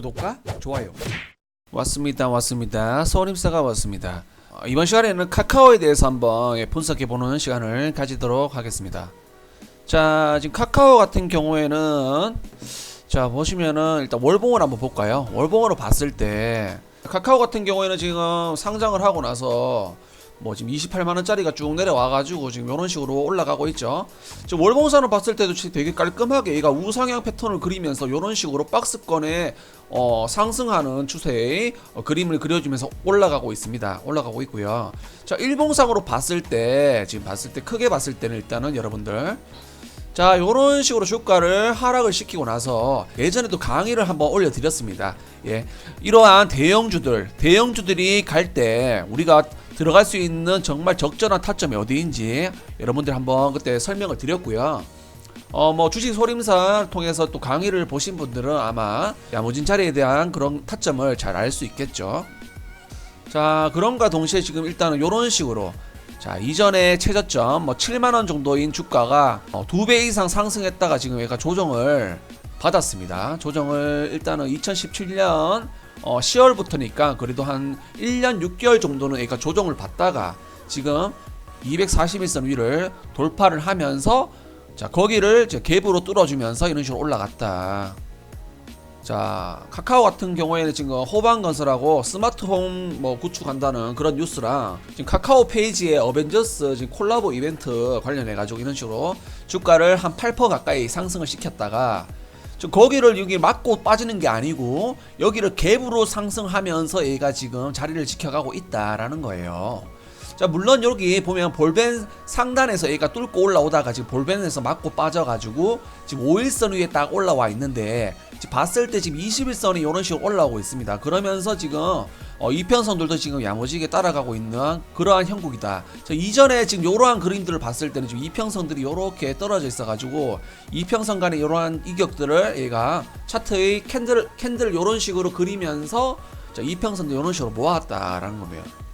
구독과 좋아요. 왔습니다, 왔습니다. 서울임사가 왔습니다. 어, 이번 시간에는 카카오에 대해서 한번 예, 분석해 보는 시간을 가지도록 하겠습니다. 자, 지금 카카오 같은 경우에는 자 보시면은 일단 월봉을 한번 볼까요? 월봉으로 봤을 때 카카오 같은 경우에는 지금 상장을 하고 나서 뭐 지금 28만 원짜리가 쭉 내려와가지고 지금 이런 식으로 올라가고 있죠. 지금 월봉산을 봤을 때도 지- 되게 깔끔하게 얘가 우상향 패턴을 그리면서 이런 식으로 박스권에 어, 상승하는 추세의 어, 그림을 그려주면서 올라가고 있습니다. 올라가고 있고요. 자 일봉상으로 봤을 때 지금 봤을 때 크게 봤을 때는 일단은 여러분들 자, 요런 식으로 주가를 하락을 시키고 나서 예전에도 강의를 한번 올려드렸습니다. 예. 이러한 대형주들, 대형주들이 갈 때 우리가 들어갈 수 있는 정말 적절한 타점이 어디인지 여러분들 한번 그때 설명을 드렸고요. 어, 뭐 주식 소림사 통해서 또 강의를 보신 분들은 아마 야무진 자리에 대한 그런 타점을 잘 알 수 있겠죠. 자, 그런가 동시에 지금 일단은 요런 식으로 자 이전에 최저점 뭐 7만 원 정도인 주가가 어, 두배 이상 상승했다가 지금 얘가 조정을 받았습니다. 조정을 일단은 2017년 어, 10월부터니까 그래도 한 1년 6개월 정도는 얘가 조정을 받다가 지금 241선 위를 돌파를 하면서 자 거기를 이제 갭으로 뚫어주면서 이런 식으로 올라갔다. 자 카카오 같은 경우에는 지금 호방건설하고 스마트홈 뭐 구축한다는 그런 뉴스랑 지금 카카오 페이지에 어벤져스 지금 콜라보 이벤트 관련해 가지고 이런 식으로 주가를 한 8% 가까이 상승을 시켰다가 거기를 여기 맞고 빠지는 게 아니고 여기를 갭으로 상승하면서 얘가 지금 자리를 지켜가고 있다라는 거예요. 자 물론 여기 보면 볼벤 상단에서 얘가 뚫고 올라오다가 지금 볼벤에서 맞고 빠져가지고 지금 5일선 위에 딱 올라와 있는데 지금 봤을 때 지금 21선이 이런 식으로 올라오고 있습니다. 그러면서 지금 어, 이평선들도 지금 야무지게 따라가고 있는 그러한 형국이다. 자, 이전에 지금 이러한 그림들을 봤을 때는 지금 이평선들이 이렇게 떨어져 있어가지고 이평선 간의 이러한 이격들을 얘가 차트의 캔들 캔들 이런 식으로 그리면서 자, 이평선도 이런 식으로 모았다라는 거예요.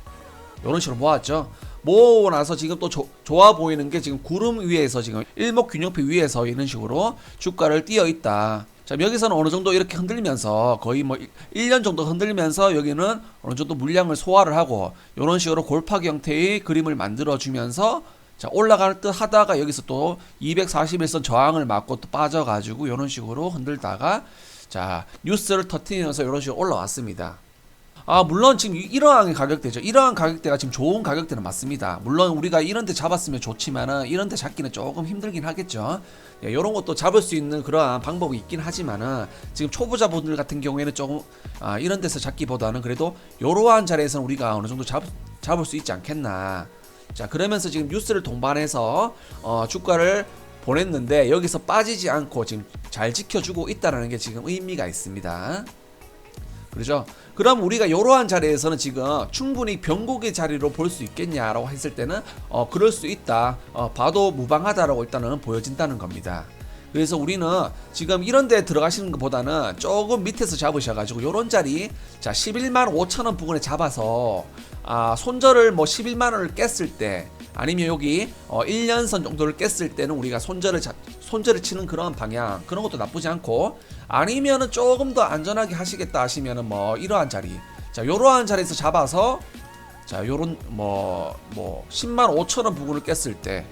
이런 식으로 모았죠. 모으고 나서 지금 또 조- 좋아 보이는 게 지금 구름 위에서 지금 일목균형표 위에서 이런 식으로 주가를 띄어 있다. 자, 여기서는 어느 정도 이렇게 흔들면서 거의 뭐 1년 정도 흔들면서 여기는 어느 정도 물량을 소화를 하고 이런 식으로 골파기 형태의 그림을 만들어 주면서 자, 올라갈 듯 하다가 여기서 또 241선 저항을 맞고 또 빠져 가지고 이런 식으로 흔들다가 자, 뉴스를 터트리면서 이런 식으로 올라왔습니다. 아 물론 지금 이- 이러한 가격대죠. 이러한 가격대가 지금 좋은 가격대는 맞습니다. 물론 우리가 이런 데 잡았으면 좋지만은 이런 데 잡기는 조금 힘들긴 하겠죠. 예, 이런 것도 잡을 수 있는 그러한 방법이 있긴 하지만은 지금 초보자분들 같은 경우에는 조금 아, 이런 데서 잡기보다는 그래도 이러한 자리에서는 우리가 어느 정도 잡, 잡을 수 있지 않겠나. 자 그러면서 지금 뉴스를 동반해서 어, 주가를 보냈는데 여기서 빠지지 않고 지금 잘 지켜주고 있다라는 게 지금 의미가 있습니다. 그렇죠? 그럼 우리가 이러한 자리에서는 지금 충분히 변곡의 자리로 볼 수 있겠냐라고 했을 때는 어 그럴 수 있다. 어 봐도 무방하다라고 일단은 보여진다는 겁니다. 그래서 우리는 지금 이런 데 들어가시는 것보다는 조금 밑에서 잡으셔가지고 요런 자리 자 11만 5천 원 부근에 잡아서 아 손절을 뭐 11만 원을 깼을 때 아니면 여기 어 1년선 정도를 깼을 때는 우리가 손절을 자, 손절을 치는 그런 방향 그런 것도 나쁘지 않고 아니면은 조금 더 안전하게 하시겠다 하시면은 뭐 이러한 자리 자 요러한 자리에서 잡아서 자 요런 뭐뭐 10만 5천 원 부분을 깼을 때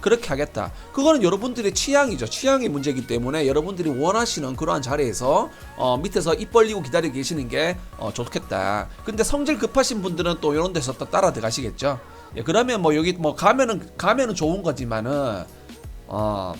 그렇게 하겠다. 그거는 여러분들의 취향이죠. 취향의 문제이기 때문에 여러분들이 원하시는 그러한 자리에서 어, 밑에서 입 벌리고 기다리고 계시는 게 어, 좋겠다. 근데 성질 급하신 분들은 또 이런 데서 또 따라 들어가시겠죠. 예, 그러면 뭐 여기 뭐 가면은 가면은 좋은 거지만은 어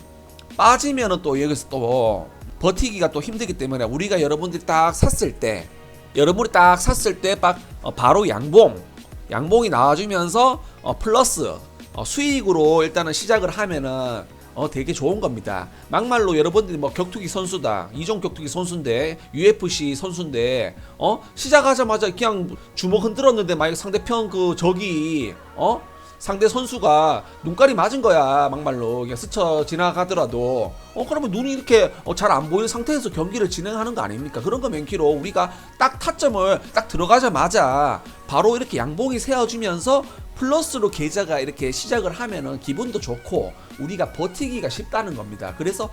빠지면은 또 여기서 또 버티기가 또 힘들기 때문에 우리가 여러분들이 딱 샀을 때 여러분이 딱 샀을 때딱 어, 바로 양봉 양봉이 나와주면서 어, 플러스 어, 수익으로 일단은 시작을 하면은 어 되게 좋은 겁니다. 막말로 여러분들이 뭐 격투기 선수다 이종 격투기 선수인데 UFC 선수인데 어 시작하자마자 그냥 주먹 흔들었는데 만약 상대편 그 적이 어 상대 선수가 눈깔이 맞은 거야 막말로. 그냥 스쳐 지나가더라도. 어 그러면 눈이 이렇게 어, 잘안 보이는 상태에서 경기를 진행하는 거 아닙니까? 그런 거 맨키로 우리가 딱 타점을 딱 들어가자마자 바로 이렇게 양봉이 세워주면서 플러스로 계좌가 이렇게 시작을 하면은 기분도 좋고 우리가 버티기가 쉽다는 겁니다. 그래서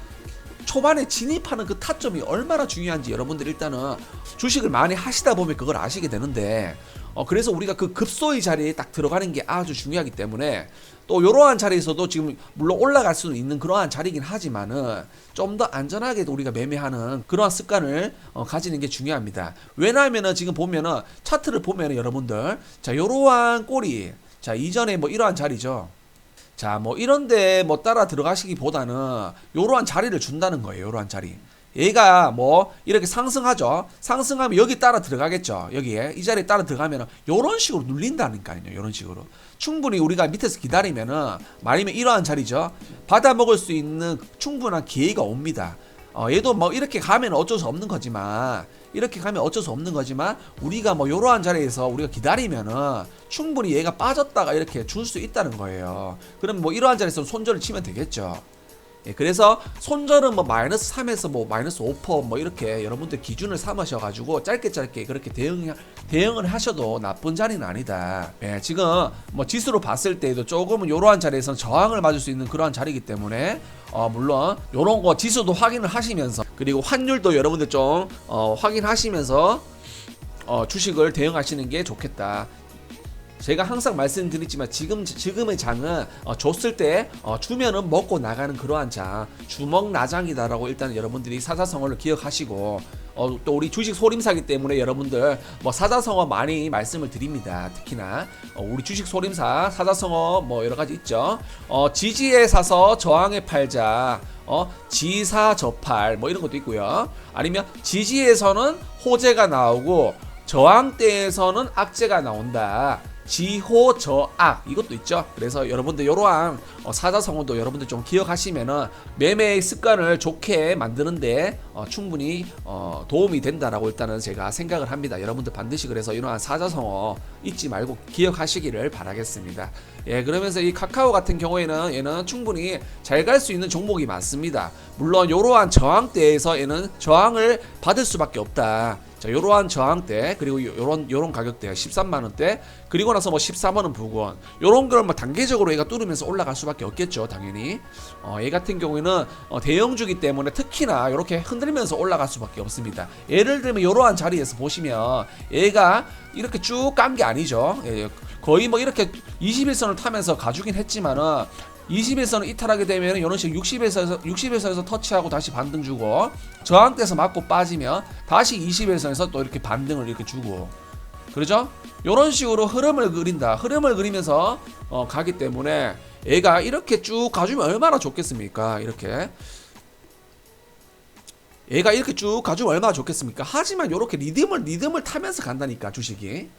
초반에 진입하는 그 타점이 얼마나 중요한지 여러분들 일단은 주식을 많이 하시다 보면 그걸 아시게 되는데 어 그래서 우리가 그 급소의 자리에 딱 들어가는 게 아주 중요하기 때문에 또 이러한 자리에서도 지금 물론 올라갈 수는 있는 그러한 자리긴 하지만은 좀 더 안전하게 우리가 매매하는 그러한 습관을 어, 가지는 게 중요합니다. 왜냐하면은 지금 보면은 차트를 보면은 여러분들 자 이러한 꼬리 자 이전에 뭐 이러한 자리죠. 자, 뭐 이런데 뭐 따라 들어가시기보다는 요러한 자리를 준다는 거예요. 요러한 자리. 얘가 뭐 이렇게 상승하죠. 상승하면 여기 따라 들어가겠죠. 여기에 이 자리에 따라 들어가면은 요런 식으로 눌린다니까요. 요런 식으로. 충분히 우리가 밑에서 기다리면은 말이면 이러한 자리죠. 받아 먹을 수 있는 충분한 기회가 옵니다. 어, 얘도 뭐 이렇게 가면 어쩔 수 없는 거지만 이렇게 가면 어쩔 수 없는 거지만 우리가 뭐 이러한 자리에서 우리가 기다리면은 충분히 얘가 빠졌다가 이렇게 줄 수 있다는 거예요. 그럼 뭐 이러한 자리에서 손절을 치면 되겠죠. 예, 그래서 손절은 뭐 마이너스 3에서 뭐 마이너스 5%뭐 이렇게 여러분들 기준을 삼으셔가지고 짧게 짧게 그렇게 대응 대응을 하셔도 나쁜 자리는 아니다. 예, 지금 뭐 지수로 봤을 때도 조금은 이러한 자리에서는 저항을 맞을 수 있는 그러한 자리이기 때문에 어, 물론 요런 거 지수도 확인을 하시면서 그리고 환율도 여러분들 좀 어, 확인하시면서 어, 주식을 대응하시는 게 좋겠다. 제가 항상 말씀드리지만 지금 지금의 장은 어, 줬을 때 어, 주면은 먹고 나가는 그러한 장 주먹 나장이다라고 일단 여러분들이 사자성어를 기억하시고 어, 또 우리 주식 소림사기 때문에 여러분들 뭐 사자성어 많이 말씀을 드립니다. 특히나 어, 우리 주식 소림사 사자성어 뭐 여러 가지 있죠. 어, 지지에 사서 저항에 팔자. 어, 지사 저팔 뭐 이런 것도 있고요. 아니면 지지에서는 호재가 나오고 저항대에서는 악재가 나온다. 지호 저악 이것도 있죠. 그래서 여러분들 이러한 어, 사자성어도 여러분들 좀 기억하시면은 매매의 습관을 좋게 만드는데 어, 충분히 어, 도움이 된다라고 일단은 제가 생각을 합니다. 여러분들 반드시 그래서 이러한 사자성어 잊지 말고 기억하시기를 바라겠습니다. 예, 그러면서 이 카카오 같은 경우에는 얘는 충분히 잘 갈 수 있는 종목이 많습니다. 물론 이러한 저항대에서 얘는 저항을 받을 수밖에 없다. 자, 요러한 저항대 그리고 요- 요런 요런 가격대 13만 원대 그리고 나서 뭐 14만 원 부근 요런 걸 뭐 단계적으로 얘가 뚫으면서 올라갈 수밖에 없겠죠, 당연히. 어, 얘 같은 경우에는 어, 대형주기 때문에 특히나 이렇게 흔들면서 올라갈 수밖에 없습니다. 예를 들면 요러한 자리에서 보시면 얘가 이렇게 쭉 깐 게 아니죠. 예, 거의 뭐 이렇게 21선을 타면서 가주긴 했지만은 20에서는 이탈하게 되면 이런 식 60에서 60에서에서 터치하고 다시 반등 주고 저항대에서 맞고 빠지면 다시 20에서에서 또 이렇게 반등을 이렇게 주고 그러죠? 이런 식으로 흐름을 그린다. 흐름을 그리면서 어, 가기 때문에 얘가 이렇게 쭉 가주면 얼마나 좋겠습니까? 이렇게 얘가 이렇게 쭉 가주면 얼마나 좋겠습니까? 하지만 이렇게 리듬을 리듬을 타면서 간다니까 주식이.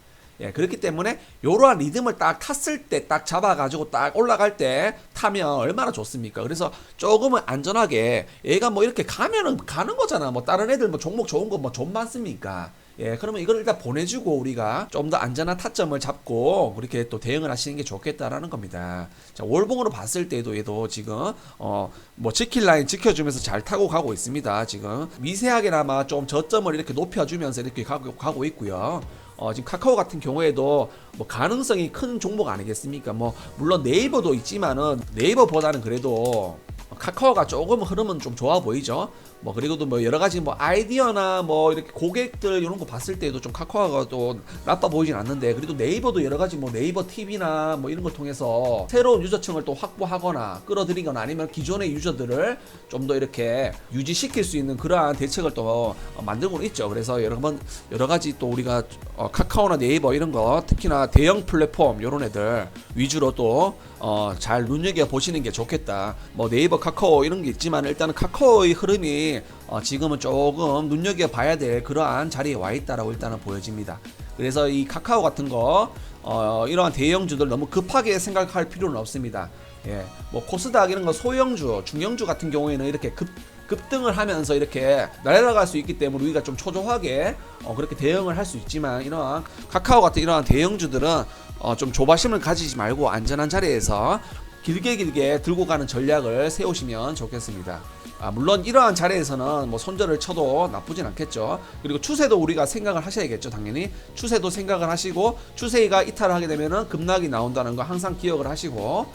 예, 그렇기 때문에 이러한 리듬을 딱 탔을 때 딱 잡아가지고 딱 올라갈 때 타면 얼마나 좋습니까? 그래서 조금은 안전하게 얘가 뭐 이렇게 가면은 가는 거잖아. 뭐 다른 애들 뭐 종목 좋은 거 뭐 좀 많습니까? 예, 그러면 이걸 일단 보내주고 우리가 좀 더 안전한 타점을 잡고 그렇게 또 대응을 하시는 게 좋겠다라는 겁니다. 자, 월봉으로 봤을 때도 얘도 지금 어 뭐 지킬 라인 지켜주면서 잘 타고 가고 있습니다. 지금 미세하게나마 좀 저점을 이렇게 높여주면서 이렇게 가고 가고 있고요. 어, 지금 카카오 같은 경우에도 뭐 가능성이 큰 종목 아니겠습니까? 뭐 물론 네이버도 있지만은 네이버보다는 그래도 카카오가 조금 흐름은 좀 좋아 보이죠. 뭐 그리고도 뭐 여러 가지 뭐 아이디어나 뭐 이렇게 고객들 이런 거 봤을 때도 좀 카카오가 또 나빠 보이진 않는데 그래도 네이버도 여러 가지 뭐 네이버 TV나 뭐 이런 걸 통해서 새로운 유저층을 또 확보하거나 끌어들이거나 아니면 기존의 유저들을 좀 더 이렇게 유지시킬 수 있는 그러한 대책을 또 어, 만들고 있죠. 그래서 여러 번 여러 가지 또 우리가 어, 카카오나 네이버 이런 거 특히나 대형 플랫폼 이런 애들 위주로 또 어, 잘 눈여겨 보시는 게 좋겠다. 뭐 네이버, 카카오 이런 게 있지만 일단은 카카오의 흐름이 어, 지금은 조금 눈여겨 봐야 될 그러한 자리에 와 있다라고 일단은 보여집니다. 그래서 이 카카오 같은 거 어, 이러한 대형주들 너무 급하게 생각할 필요는 없습니다. 예, 뭐 코스닥 이런 거 소형주, 중형주 같은 경우에는 이렇게 급 급등을 하면서 이렇게 날아갈 수 있기 때문에 우리가 좀 초조하게 어, 그렇게 대응을 할 수 있지만 이러한 카카오 같은 이러한 대형주들은 어, 좀 조바심을 가지지 말고 안전한 자리에서 길게 길게 들고 가는 전략을 세우시면 좋겠습니다. 아, 물론 이러한 자리에서는 뭐 손절을 쳐도 나쁘진 않겠죠. 그리고 추세도 우리가 생각을 하셔야겠죠, 당연히. 추세도 생각을 하시고 추세가 이탈하게 되면은 급락이 나온다는 거 항상 기억을 하시고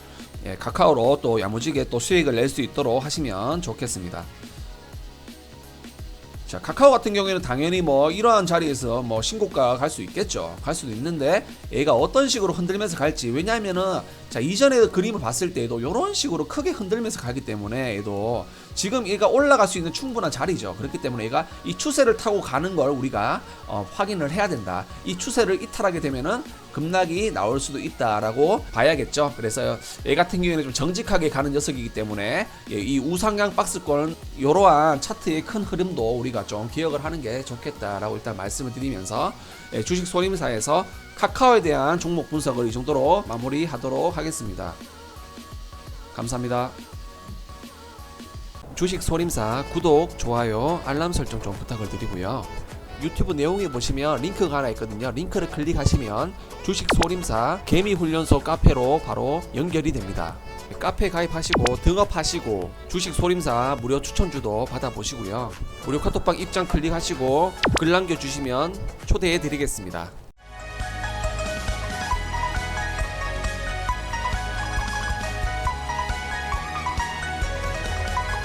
예, 카카오로 또 야무지게 또 수익을 낼 수 있도록 하시면 좋겠습니다. 자 카카오 같은 경우에는 당연히 뭐 이러한 자리에서 뭐 신고가 갈 수 있겠죠 갈 수도 있는데 얘가 어떤 식으로 흔들면서 갈지 왜냐하면은 자 이전에 그림을 봤을 때도 이런 식으로 크게 흔들면서 가기 때문에 얘도 지금 얘가 올라갈 수 있는 충분한 자리죠. 그렇기 때문에 얘가 이 추세를 타고 가는 걸 우리가 어, 확인을 해야 된다. 이 추세를 이탈하게 되면은 급락이 나올 수도 있다라고 봐야겠죠. 그래서 얘 같은 경우에는 좀 정직하게 가는 녀석이기 때문에 예, 이 우상향 박스권 이러한 차트의 큰 흐름도 우리가 좀 기억을 하는 게 좋겠다라고 일단 말씀을 드리면서 예, 주식 소림사에서 카카오에 대한 종목 분석을 이 정도로 마무리하도록 하겠습니다. 감사합니다. 주식 소림사 구독, 좋아요, 알람 설정 좀 부탁을 드리고요. 유튜브 내용에 보시면 링크가 하나 있거든요. 링크를 클릭하시면 주식 소림사 개미 훈련소 카페로 바로 연결이 됩니다. 카페 가입하시고 등업하시고 주식 소림사 무료 추천주도 받아보시고요. 무료 카톡방 입장 클릭하시고 글 남겨주시면 초대해 드리겠습니다.